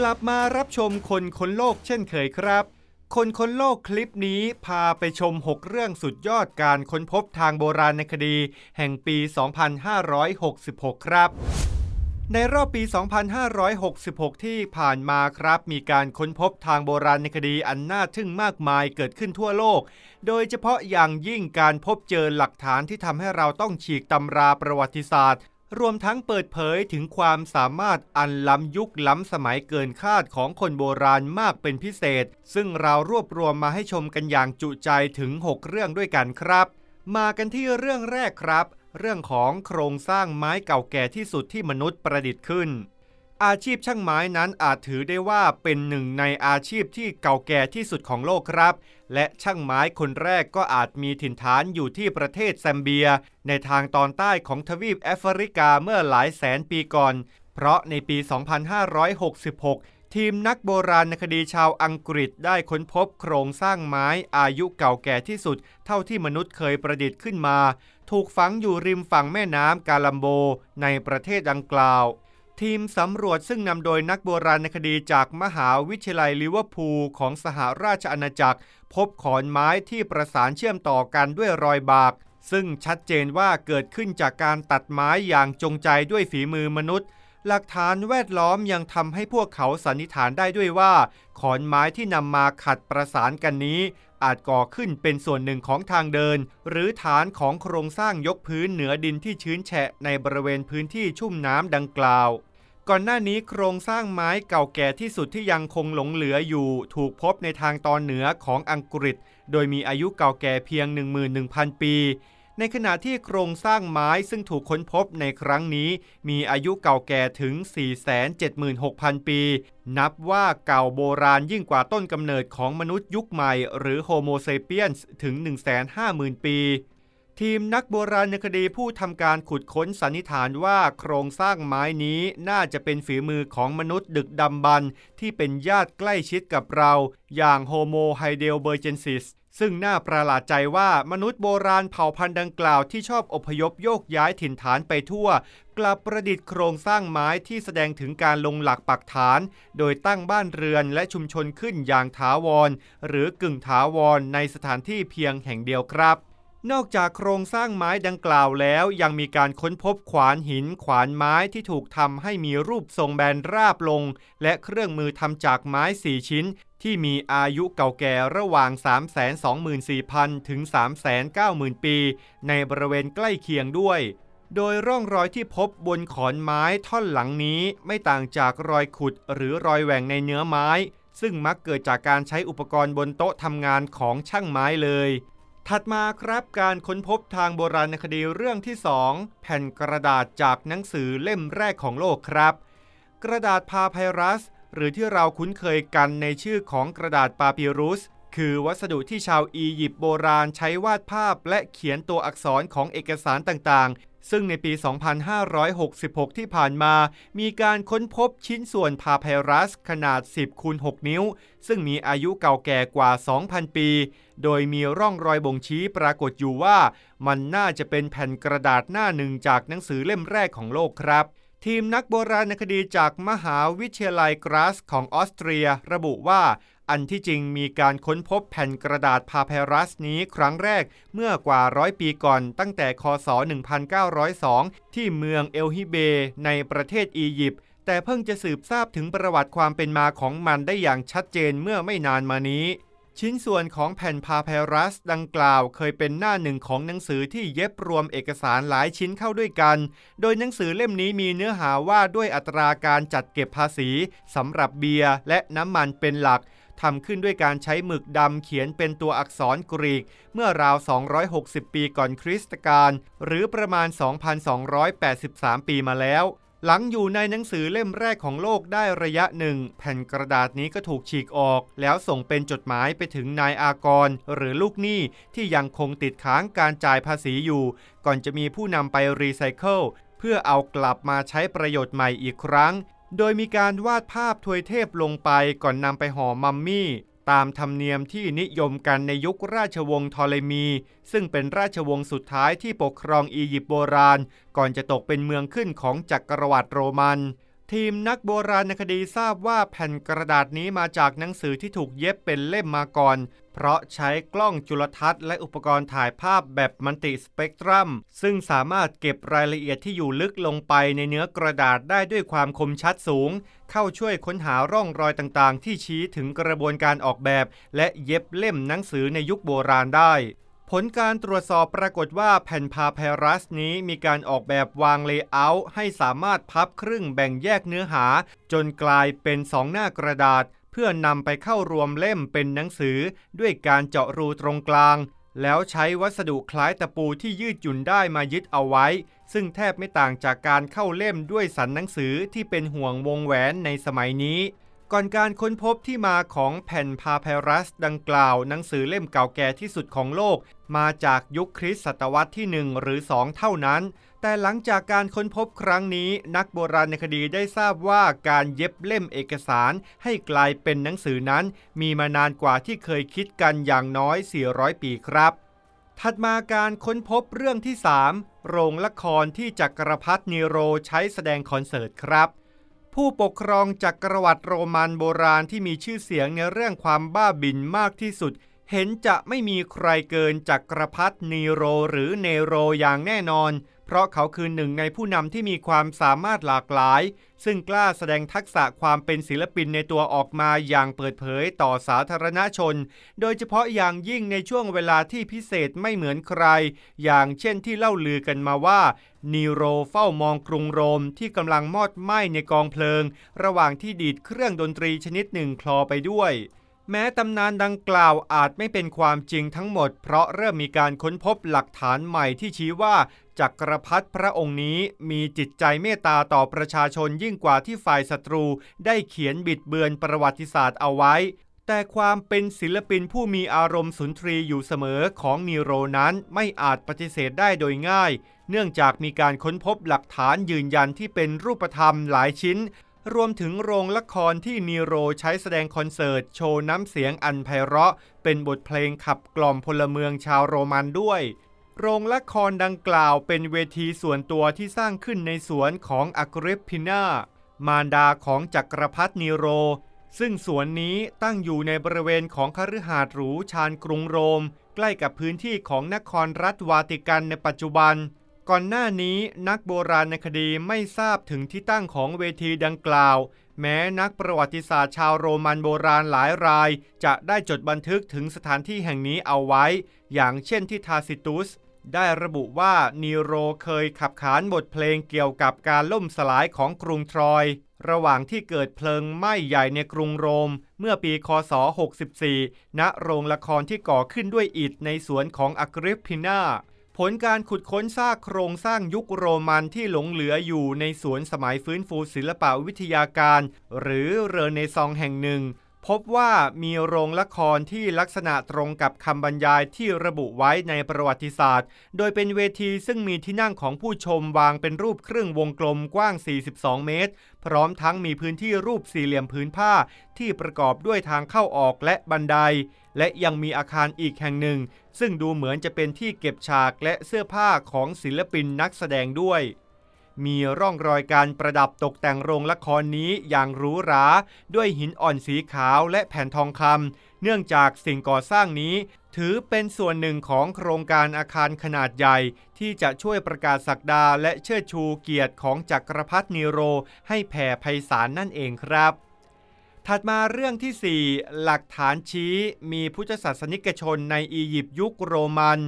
กลับมารับชมคนคนโลกเช่นเคยครับ คนคนโลกคลิปนี้พาไปชม 6 เรื่องสุดยอดการค้นพบทางโบราณคดี แห่งปี 2566 ครับ ในรอบปี 2566 ที่ผ่านมาครับ มีการค้นพบทางโบราณคดีอันน่าทึ่งมากมายเกิดขึ้นทั่วโลก โดยเฉพาะอย่างยิ่งการพบเจอหลักฐานที่ทำให้เราต้องฉีกตำราประวัติศาสตร์ รวมทั้งเปิดเผยถึงความสามารถอันล้ำยุคล้ำสมัยเกินคาดของคนโบราณมากเป็นพิเศษ ซึ่งเรารวบรวมมาให้ชมกันอย่างจุใจถึง 6 เรื่องด้วยกันครับ มากันที่เรื่องแรกครับ เรื่องของโครงสร้างไม้เก่าแก่ที่สุดที่มนุษย์ประดิษฐ์ขึ้น อาชีพช่างไม้นั้นอาจถือได้ว่าเป็นหนึ่งในอาชีพที่เก่าแก่ที่สุดของโลกครับ และช่างไม้คนแรกก็อาจมีถิ่นฐานอยู่ที่ประเทศแซมเบีย ในทางตอนใต้ของทวีปแอฟริกาเมื่อหลายแสนปีก่อน เพราะในปี 2566 ทีมนักโบราณคดีชาวอังกฤษได้ค้นพบโครงสร้างไม้อายุเก่าแก่ที่สุด เท่าที่มนุษย์เคยประดิษฐ์ขึ้นมา ถูกฝังอยู่ริมฝั่งแม่น้ำกาลัมโบ ในประเทศดังกล่าว ทีมสำรวจซึ่งนำโดยนักโบราณคดีจากมหาวิทยาลัยลิเวอร์พูลของสหราชอาณาจักร พบขอนไม้ที่ประสานเชื่อมต่อกันด้วยรอยบาก ซึ่งชัดเจนว่าเกิดขึ้นจากการตัดไม้อย่างจงใจด้วยฝีมือมนุษย์ หลักฐานแวดล้อมยังทำให้พวกเขาสันนิษฐานได้ด้วยว่า ขอนไม้ที่นำมาขัดประสานกันนี้ อาจก่อขึ้นเป็นส่วนหนึ่งของทางเดิน หรือฐานของโครงสร้างยกพื้นเหนือดินที่ชื้นแฉะในบริเวณพื้นที่ชุ่มน้ำดังกล่าว ก่อนหน้านี้โครงสร้างไม้เก่าแก่ที่สุดที่ยังคงหลงเหลืออยู่ ถูกพบในทางตอนเหนือของอังกฤษ โดยมีอายุเก่าแก่เพียง 11,000 ปี ในขณะที่โครงสร้างไม้ซึ่งถูกค้นพบในครั้งนี้ มีอายุเก่าแก่ถึง 476,000 ปี นับว่าเก่าโบราณยิ่งกว่าต้นกำเนิดของมนุษย์ยุคใหม่ หรือโฮโมเซเปียนส์ถึง 150,000 ปีทีมนักโบราณคดีผู้ทำการขุดค้นสันนิษฐานว่าโครงสร้างไม้นี้น่าจะเป็นฝีมือของมนุษย์ดึกดำบรรที่เป็นญาติใกล้ชิดกับเรา อย่างโฮโมไฮเดลเบอร์เจนซิส ซึ่งน่าประหลาดใจว่ามนุษย์โบราณเผ่าพันธุ์ดังกล่าวที่ชอบอพยพโยกย้ายถิ่นฐานไปทั่ว กลับประดิษฐ์โครงสร้างไม้ที่แสดงถึงการลงหลักปักฐาน โดยตั้งบ้านเรือนและชุมชนขึ้นอย่างถาวร หรือกึ่งถาวรในสถานที่เพียงแห่งเดียวครับ นอกจากโครงสร้างไม้ดังกล่าวแล้ว ยังมีการค้นพบขวานหินขวานไม้ที่ถูกทำให้มีรูปทรงแบนราบลง และเครื่องมือทำจากไม้ 4 ชิ้น ที่มีอายุเก่าแก่ระหว่าง 324,000 ถึง 390,000 ปี ในบริเวณใกล้เคียงด้วย โดยร่องรอยที่พบบนขอนไม้ท่อนหลังนี้ไม่ต่างจากรอยขุดหรือรอยแหว่งในเนื้อไม้ ซึ่งมักเกิดจากการใช้อุปกรณ์บนโต๊ะทำงานของช่างไม้เลย ถัดมาครับการค้นพบทางโบราณคดีเรื่องที่ 2 แผ่นกระดาษจากหนังสือเล่มแรกของโลกครับ กระดาษพาไพรัส หรือที่เราคุ้นเคยกันในชื่อของกระดาษปาปิรุส คือวัสดุที่ชาวอียิปต์โบราณใช้วาดภาพและเขียนตัวอักษรของเอกสารต่างๆ ซึ่งในปี 2566 ที่ผ่านมา มีการค้นพบชิ้นส่วนพาไพรัสขนาด 10คูณ6นิ้ว ซึ่งมีอายุเก่าแก่กว่า 2,000 ปี โดยมีร่องรอยบ่งชี้ปรากฏอยู่ว่า มันน่าจะเป็นแผ่นกระดาษหน้าหนึ่งจากหนังสือเล่มแรกของโลกครับทีมนักโบราณคดีจากมหาวิทยาลัยกราสของออสเตรีย ระบุว่า อันที่จริงมีการค้นพบแผ่นกระดาษพาไพรัสนี้ครั้งแรกเมื่อกว่าร้อยปีก่อนตั้งแต่คศ 1902 ที่เมืองเอลฮิเบ ในประเทศอียิปต์แต่เพิ่งจะสืบทราบถึงประวัติความเป็นมาของมันได้อย่างชัดเจนเมื่อไม่นานมานี้ ชิ้นส่วนของแผ่นพาไพรัสดังกล่าวเคยเป็นหน้าหนึ่งของหนังสือที่เย็บรวมเอกสารหลายชิ้นเข้าด้วยกัน โดยหนังสือเล่มนี้มีเนื้อหาว่าด้วยอัตราการจัดเก็บภาษีสำหรับเบียร์และน้ำมันเป็นหลัก ทำขึ้นด้วยการใช้หมึกดำเขียนเป็นตัวอักษรกรีก เมื่อราว 260 ปีก่อนคริสตกาลหรือประมาณ 2,283 ปีมาแล้ว หลังอยู่ในหนังสือเล่มแรกของโลกได้ระยะหนึ่ง แผ่นกระดาษนี้ก็ถูกฉีกออก แล้วส่งเป็นจดหมายไปถึงนายอากร หรือลูกหนี้ที่ยังคงติดค้างการจ่ายภาษีอยู่ ก่อนจะมีผู้นำไปรีไซเคิลเพื่อเอากลับมาใช้ประโยชน์ใหม่อีกครั้ง โดยมีการวาดภาพทวยเทพลงไปก่อนนำไปห่อมัมมี่ ตามธรรมเนียมที่นิยมกันในยุคราชวงศ์ทอเลมี ซึ่งเป็นราชวงศ์สุดท้ายที่ปกครองอียิปต์โบราณ ก่อนจะตกเป็นเมืองขึ้นของจักรวรรดิโรมัน ทีมนักโบราณคดีทราบว่าแผ่นกระดาษนี้มาจากหนังสือที่ถูกเย็บเป็นเล่มมาก่อน เพราะใช้กล้องจุลทรรศน์และอุปกรณ์ถ่ายภาพแบบมัลติสเปกตรัม ซึ่งสามารถเก็บรายละเอียดที่อยู่ลึกลงไปในเนื้อกระดาษได้ด้วยความคมชัดสูง เข้าช่วยค้นหาร่องรอยต่างๆ ที่ชี้ถึงกระบวนการออกแบบ และเย็บเล่มหนังสือในยุคโบราณได้ ผลการตรวจสอบปรากฏว่าแผ่นพาเพรัสนี้มีการออกแบบวางเลเยอร์ให้สามารถพับครึ่งแบ่งแยกเนื้อหา จนกลายเป็นสองหน้ากระดาษ เพื่อนำไปเข้ารวมเล่มเป็นหนังสือ ด้วยการเจาะรูตรงกลาง แล้วใช้วัสดุคล้ายตะปูที่ยืดหยุ่นได้มายึดเอาไว้ ซึ่งแทบไม่ต่างจากการเข้าเล่มด้วยสันหนังสือที่เป็นห่วงวงแหวนในสมัยนี้ ก่อนการค้นพบที่มาของแผ่นพาเพรัสดังกล่าว หนังสือเล่มเก่าแก่ที่สุดของโลก มาจากยุคคริสต์ศตวรรษที่ 1 หรือ 2 เท่านั้น แต่หลังจากการค้นพบครั้งนี้ นักโบราณคดีได้ทราบว่าการเย็บเล่มเอกสารให้กลายเป็นหนังสือนั้น มีมานานกว่าที่เคยคิดกันอย่างน้อย 400 ปีครับถัดมาการค้นพบเรื่องที่ 3 โรงละครที่จักรพรรดินีโรใช้แสดงคอนเสิร์ตครับ ผู้ปกครองจักรวรรดิโรมันโบราณที่มีชื่อเสียงในเรื่องความบ้าบินมากที่สุด เห็นจะไม่มีใครเกินจักรพรรดินีโรหรือเนโรอย่างแน่นอน เพราะเขาคือหนึ่งในผู้นำที่มีความสามารถหลากหลาย ซึ่งกล้าแสดงทักษะความเป็นศิลปินในตัวออกมาอย่างเปิดเผยต่อสาธารณชน โดยเฉพาะอย่างยิ่งในช่วงเวลาที่พิเศษไม่เหมือนใคร อย่างเช่นที่เล่าลือกันมาว่านีโรเฝ้ามองกรุงโรมที่กำลังมอดไหม้ในกองเพลิง ระหว่างที่ดีดเครื่องดนตรีชนิดหนึ่งคลอไปด้วย แม้ตำนานดังกล่าวอาจไม่เป็นความจริงทั้งหมด เพราะเริ่มมีการค้นพบหลักฐานใหม่ที่ชี้ว่าจักรพรรดิพระองค์นี้มีจิตใจเมตตาต่อประชาชนยิ่งกว่าที่ฝ่ายศัตรูได้เขียนบิดเบือนประวัติศาสตร์เอาไว้ แต่ความเป็นศิลปินผู้มีอารมณ์สุนทรีอยู่เสมอของนีโรนั้นไม่อาจปฏิเสธได้โดยง่าย เนื่องจากมีการค้นพบหลักฐานยืนยันที่เป็นรูปธรรมหลายชิ้น รวมถึงโรงละครที่นีโรใช้แสดงคอนเสิร์ต โชว์น้ำเสียงอันไพเราะ เป็นบทเพลงขับกล่อมพลเมืองชาวโรมันด้วย โรงละครดังกล่าวเป็นเวทีส่วนตัวที่สร้างขึ้นในสวนของอักริปพิน่ามารดาของจักรพรรดินีโร ซึ่งสวนนี้ตั้งอยู่ในบริเวณของคฤหาสน์หรูชานกรุงโรม ใกล้กับพื้นที่ของนครรัฐวาติกันในปัจจุบัน ก่อนหน้านี้นักโบราณคดีไม่ทราบถึงที่ตั้งของเวทีดังกล่าว แม้นักประวัติศาสตร์ชาวโรมันโบราณหลายราย จะได้จดบันทึกถึงสถานที่แห่งนี้เอาไว้ อย่างเช่นที่ทาซิตุส ได้ระบุว่านีโรเคยขับขานบทเพลงเกี่ยวกับการล่มสลายของกรุงทรอย ระหว่างที่เกิดเพลิงไหม้ใหญ่ในกรุงโรม เมื่อปีคศ 64 ณ โรงละครที่ก่อขึ้นด้วยอิฐในสวนของอักริปพิน่า ผลการขุดค้นซากโครงสร้างยุคโรมันที่หลงเหลืออยู่ในสวนสมัยฟื้นฟูศิลปวิทยาการ หรือเรเนซองแห่งหนึ่ง พบว่ามีโรงละครที่ลักษณะตรงกับคำบรรยายที่ระบุไว้ในประวัติศาสตร์ โดยเป็นเวทีซึ่งมีที่นั่งของผู้ชมวางเป็นรูปครึ่งวงกลมกว้าง 42 เมตร พร้อมทั้งมีพื้นที่รูปสี่เหลี่ยมพื้นผ้า ที่ประกอบด้วยทางเข้าออกและบันได และยังมีอาคารอีกแห่งหนึ่ง ซึ่งดูเหมือนจะเป็นที่เก็บฉากและเสื้อผ้าของศิลปินนักแสดงด้วย มีร่องรอยการประดับตกแต่งโรงละครนี้อย่างหรูหรา ด้วยหินอ่อนสีขาวและแผ่นทองคำเนื่องจากสิ่งก่อสร้างนี้ ถือเป็นส่วนหนึ่งของโครงการอาคารขนาดใหญ่ ที่จะช่วยประกาศศักดาและเชิดชูเกียรติของจักรพรรดินีโร ให้แผ่ไพศาลนั่นเองครับถัดมาเรื่องที่ 4 หลักฐานชี้มีพุทธศาสนิกชนในอียิปต์ยุคโรมัน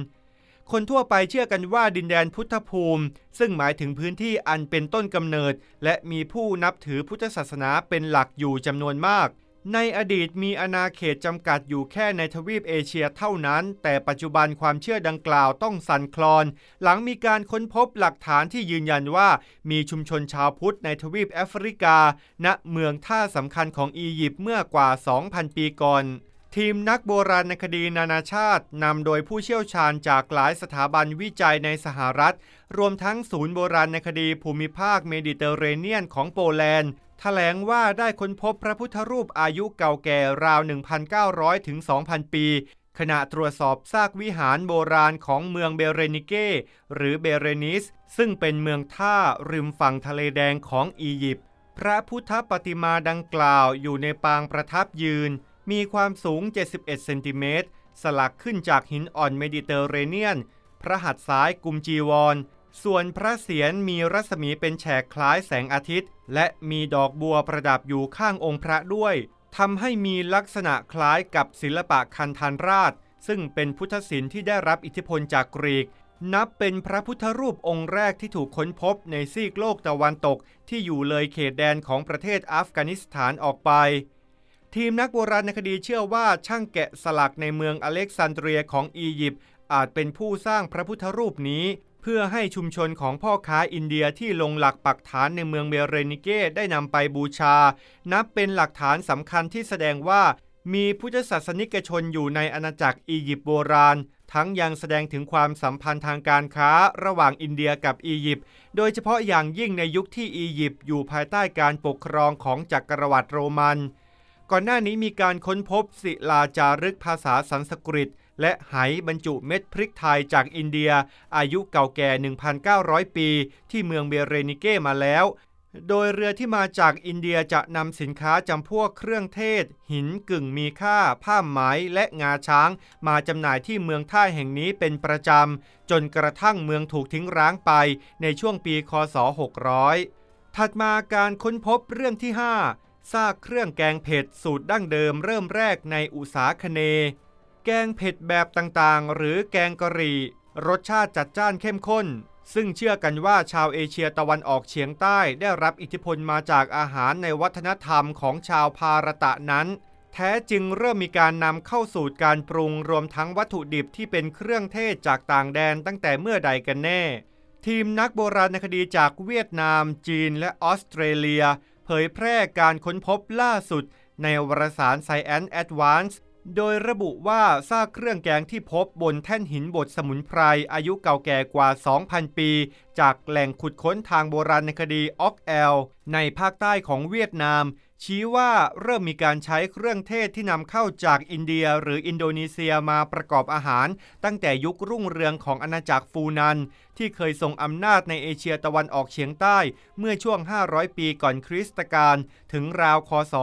คนทั่วไปเชื่อกันว่าดินแดนพุทธภูมิ ซึ่งหมายถึงพื้นที่อันเป็นต้นกำเนิด และมีผู้นับถือพุทธศาสนาเป็นหลักอยู่จำนวนมาก ในอดีตมีอาณาเขตจำกัดอยู่แค่ในทวีปเอเชียเท่านั้น แต่ปัจจุบันความเชื่อดังกล่าวต้องสั่นคลอน หลังมีการค้นพบหลักฐานที่ยืนยันว่า มีชุมชนชาวพุทธในทวีปแอฟริกา ณเมืองท่าสำคัญของอียิปต์เมื่อกว่า 2,000 ปีก่อน ทีมนักโบราณคดีนานาชาติ นำโดยผู้เชี่ยวชาญจากหลายสถาบันวิจัยในสหรัฐ รวมทั้งศูนย์โบราณคดีภูมิภาคเมดิเตอร์เรเนียนของโปแลนด์แถลงว่าได้ค้นพบพระพุทธรูปอายุเก่าแก่ราว 1,900 ถึง 2,000 ปี ขณะตรวจสอบซากวิหารโบราณของเมืองเบเรนิเก หรือเบเรนิส ซึ่งเป็นเมืองท่าริมฝั่งทะเลแดงของอียิปต์ พระพุทธปฏิมาดังกล่าวอยู่ในปางประทับยืน มีความสูง 71 เซนติเมตร สลักขึ้นจากหินอ่อนเมดิเตอร์เรเนียน พระหัตถ์ซ้ายกุมจีวร ส่วนพระเศียรมีรัศมีเป็นแฉกคล้ายแสงอาทิตย์ และมีดอกบัวประดับอยู่ข้างองค์พระด้วยทำให้มีลักษณะคล้ายกับศิลปะคันธานราช ซึ่งเป็นพุทธศิลป์ที่ได้รับอิทธิพลจากกรีก นับเป็นพระพุทธรูปองค์แรกที่ถูกค้นพบในซีกโลกตะวันตกที่อยู่เลยเขตแดนของประเทศอัฟกานิสถานออกไป ทีมนักโบราณคดีเชื่อว่าช่างแกะสลักในเมืองอเล็กซานเดรียของอียิปต์อาจเป็นผู้สร้างพระพุทธรูปนี้ เพื่อให้ชุมชนของพ่อค้าอินเดียที่ลงหลักปักฐานในเมืองเบเรนิเกได้นำไปบูชา นับเป็นหลักฐานสำคัญที่แสดงว่ามีพุทธศาสนิกชนอยู่ในอาณาจักรอียิปต์โบราณ ทั้งยังแสดงถึงความสัมพันธ์ทางการค้าระหว่างอินเดียกับอียิปต์ โดยเฉพาะอย่างยิ่งในยุคที่อียิปต์อยู่ภายใต้การปกครองของจักรวรรดิโรมัน ก่อนหน้านี้มีการค้นพบศิลาจารึกภาษาสันสกฤต และไหบรรจุเม็ดพริกไทยจากอินเดีย อายุเก่าแก่ 1,900 ปี ที่เมืองเบเรนิเกมาแล้ว โดยเรือที่มาจากอินเดียจะนำสินค้าจำพวกเครื่องเทศ หินกึ่งมีค่า ผ้าไหมและงาช้าง มาจำหน่ายที่เมืองท่าแห่งนี้เป็นประจำ จนกระทั่งเมืองถูกทิ้งร้างไปในช่วงปีคศ 600 ถัดมาการค้นพบเรื่องที่ 5 ซากเครื่องแกงเผ็ดสูตรดั้งเดิมเริ่มแรกในอุษาคเน แกงเผ็ดแบบต่างๆ หรือแกงกะหรี่ รสชาติจัดจ้านเข้มข้น ซึ่งเชื่อกันว่าชาวเอเชียตะวันออกเฉียงใต้ได้รับอิทธิพลมาจากอาหารในวัฒนธรรมของชาวพารตะนั้น แท้จึงเริ่มมีการนำเข้าสูตรการปรุงรวมทั้งวัตถุดิบที่เป็นเครื่องเทศจากต่างแดนตั้งแต่เมื่อใดกันแน่ทีมนักโบราณคดีจากเวียดนาม จีน และออสเตรเลีย เผยแพร่การค้นพบล่าสุดในวารสาร Science Advance โดยระบุว่าซากเครื่องแกงที่พบบนแท่นหินบดสมุนไพรอายุเก่าแก่กว่า 2,000 ปี จากแหล่งขุดค้นทางโบราณคดีออกแอล ในภาคใต้ของเวียดนาม ชี้ว่าเริ่มมีการใช้เครื่องเทศที่นำเข้าจากอินเดียหรืออินโดนีเซียมาประกอบอาหาร ตั้งแต่ยุครุ่งเรืองของอาณาจักรฟูนัน ที่เคยทรงอำนาจในเอเชียตะวันออกเฉียงใต้ เมื่อช่วง 500 ปีก่อนคริสตกาลถึงราวคศ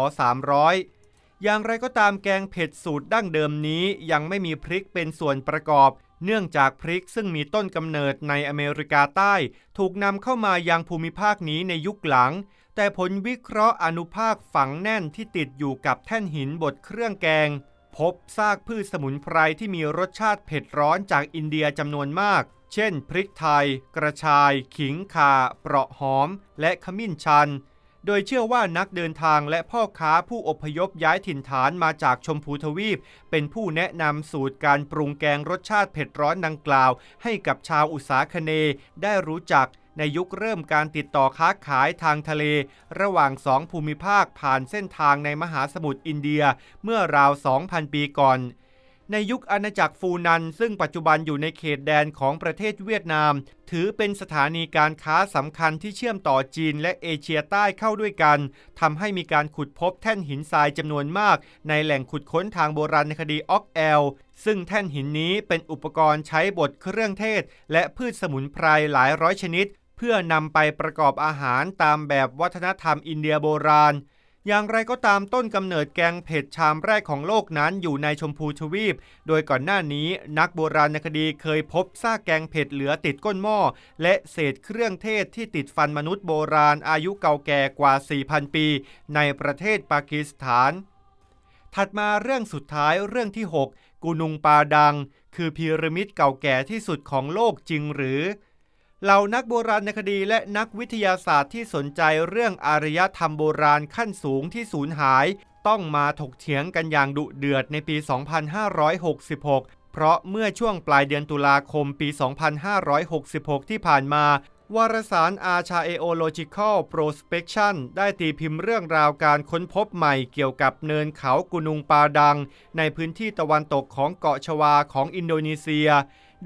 300อย่างไรก็ตามแกงเผ็ดสูตรดั้งเดิมนี้ยังไม่มีพริกเป็นส่วนประกอบ เนื่องจากพริกซึ่งมีต้นกำเนิดในอเมริกาใต้ ถูกนำเข้ามายังภูมิภาคนี้ในยุคหลัง แต่ผลวิเคราะห์อนุภาคฝังแน่นที่ติดอยู่กับแท่นหินบดเครื่องแกง พบซากพืชสมุนไพรที่มีรสชาติเผ็ดร้อนจากอินเดียจำนวนมาก เช่น พริกไทย กระชาย ขิงข่า เปราะหอม และขมิ้นชัน โดยเชื่อว่านักเดินทางและพ่อค้าผู้อพยพย้ายถิ่นฐานมาจากชมพูทวีป เป็นผู้แนะนำสูตรการปรุงแกงรสชาติเผ็ดร้อนดังกล่าว ให้กับชาวอุษาคเนได้รู้จัก ในยุคเริ่มการติดต่อค้าขายทางทะเล ระหว่างสองภูมิภาคผ่านเส้นทางในมหาสมุทรอินเดียเมื่อราว 2,000 ปีก่อน ในยุคอาณาจักรฟูนัน ซึ่งปัจจุบันอยู่ในเขตแดนของประเทศเวียดนาม ถือเป็นสถานีการค้าสำคัญที่เชื่อมต่อจีนและเอเชียใต้เข้าด้วยกันทำให้มีการขุดพบแท่นหินทรายจำนวนมาก ในแหล่งขุดค้นทางโบราณคดีออกแอลซึ่งแท่นหินนี้เป็นอุปกรณ์ใช้บดเครื่องเทศ และพืชสมุนไพรหลายร้อยชนิด เพื่อนำไปประกอบอาหารตามแบบวัฒนธรรมอินเดียโบราณ อย่างไรก็ตามต้นกำเนิดแกงเผ็ดชามแรกของโลกนั้นอยู่ในชมพูทวีป โดยก่อนหน้านี้นักโบราณคดีเคยพบซากแกงเผ็ดเหลือติดก้นหม้อ และเศษเครื่องเทศที่ติดฟันมนุษย์โบราณอายุเก่าแก่กว่า 4,000 ปี ในประเทศปากีสถาน ถัดมาเรื่องสุดท้ายเรื่องที่ 6กูนุงปาดัง คือพีระมิดเก่าแก่ที่สุดของโลกจริงหรือ เหล่านักโบราณคดีและนักวิทยาศาสตร์ที่สนใจเรื่องอารยธรรมโบราณขั้นสูงที่สูญหาย ต้องมาถกเถียงกันอย่างดุเดือดในปี 2566 เพราะเมื่อช่วงปลายเดือนตุลาคมปี 2566 ที่ผ่านมาวารสาร Archaeological Prospection ได้ตีพิมพ์เรื่องราวการค้นพบใหม่เกี่ยวกับเนินเขากุนุงปาดัง ในพื้นที่ตะวันตกของเกาะชวาของอินโดนีเซีย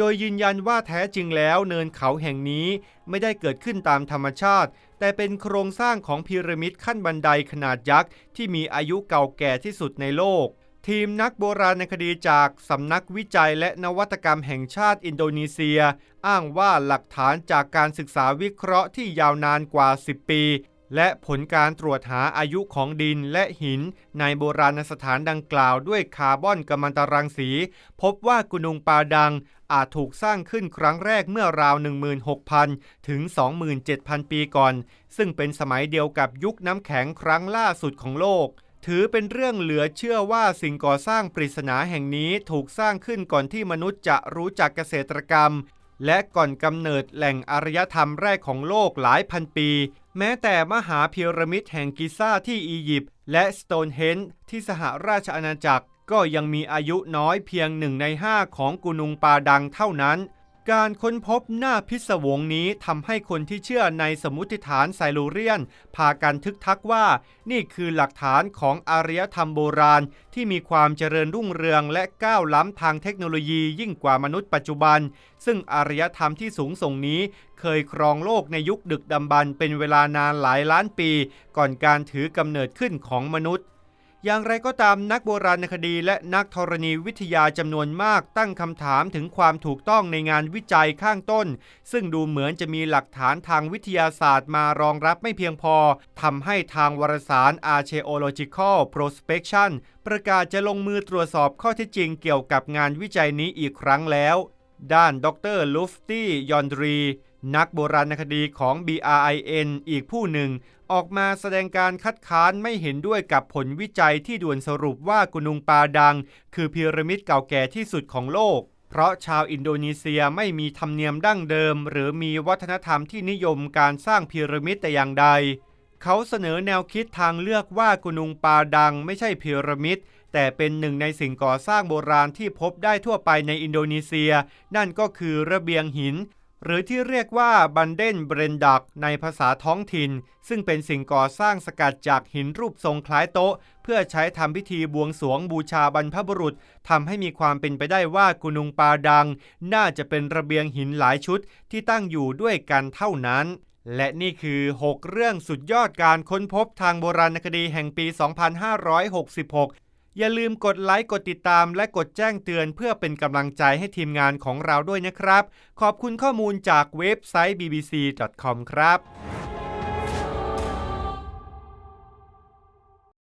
โดยยืนยันว่าแท้จริงแล้วเนินเขาแห่งนี้ไม่ได้เกิดขึ้นตามธรรมชาติ แต่เป็นโครงสร้างของพีระมิดขั้นบันไดขนาดยักษ์ที่มีอายุเก่าแก่ที่สุดในโลก ทีมนักโบราณคดีจากสำนักวิจัยและนวัตกรรมแห่งชาติอินโดนีเซีย อ้างว่าหลักฐานจากการศึกษาวิเคราะห์ที่ยาวนานกว่า 10 ปี และผลการตรวจหาอายุของดินและหินในโบราณสถานดังกล่าวด้วยคาร์บอนกัมมันตรังสี พบว่ากุนุงปาดังอาจถูกสร้างขึ้นครั้งแรกเมื่อราว 16,000 ถึง 27,000 ปีก่อน ซึ่งเป็นสมัยเดียวกับยุคน้ำแข็งครั้งล่าสุดของโลก ถือเป็นเรื่องเหลือเชื่อว่าสิ่งก่อสร้างปริศนาแห่งนี้ถูกสร้างขึ้นก่อนที่มนุษย์จะรู้จักเกษตรกรรม และก่อนกำเนิดแหล่งอารยธรรมแรกของโลกหลายพันปี แม้แต่มหาพีระมิดแห่งกิซ่าที่อียิปต์และสโตนเฮนจ์ที่สหราชอาณาจักรก็ยังมีอายุน้อยเพียงหนึ่งในห้าของกุนุงปาดังเท่านั้น การค้นพบหน้าพิศวงนี้ทำให้คนที่เชื่อในสมมติฐานไซลูเรียน พากันทึกทักว่า นี่คือหลักฐานของอารยธรรมโบราณ ที่มีความเจริญรุ่งเรืองและก้าวล้ำทางเทคโนโลยียิ่งกว่ามนุษย์ปัจจุบัน ซึ่งอารยธรรมที่สูงส่งนี้ เคยครองโลกในยุคดึกดำบรรเป็นเวลานานหลายล้านปี ก่อนการถือกำเนิดขึ้นของมนุษย์ อย่างไรก็ตามนักโบราณคดีและนักธรณีวิทยาจำนวนมากตั้งคำถามถึงความถูกต้องในงานวิจัยข้างต้น ซึ่งดูเหมือนจะมีหลักฐานทางวิทยาศาสตร์มารองรับไม่เพียงพอทำให้ทางวารสาร Archaeological Prospection ประกาศจะลงมือตรวจสอบข้อเท็จจริงเกี่ยวกับงานวิจัยนี้อีกครั้งแล้ว ด้านดรลูฟตี้ยอนดรี นักโบราณคดีของ BRIN อีกผู้หนึ่ง ออกมาแสดงการคัดค้านไม่เห็นด้วยกับผลวิจัยที่ด่วนสรุปว่ากุนุงปาดัง คือพีระมิดเก่าแก่ที่สุดของโลก เพราะชาวอินโดนีเซียไม่มีธรรมเนียมดั้งเดิม หรือมีวัฒนธรรมที่นิยมการสร้างพีระมิดแต่อย่างใด เขาเสนอแนวคิดทางเลือกว่ากุนุงปาดังไม่ใช่พีระมิดแต่เป็นหนึ่งในสิ่งก่อสร้างโบราณที่พบได้ทั่วไปในอินโดนีเซีย นั่นก็คือระเบียงหิน หรือที่เรียกว่าบันเดนเบรนดักในภาษาท้องถิ่น ซึ่งเป็นสิ่งก่อสร้างสกัดจากหินรูปทรงคล้ายโต๊ะ เพื่อใช้ทำพิธีบวงสรวงบูชาบรรพบุรุษทำให้มีความเป็นไปได้ว่ากุนุงปาดัง น่าจะเป็นระเบียงหินหลายชุดที่ตั้งอยู่ด้วยกันเท่านั้นและนี่คือ 6 เรื่องสุดยอดการค้นพบทางโบราณคดีแห่งปี 2566 อย่าลืมกดไลค์กดติดตามและกดแจ้งเตือนเพื่อเป็นกำลังใจให้ทีมงานของเราด้วยนะครับ ขอบคุณข้อมูลจากเว็บไซต์ bbc.com ครับ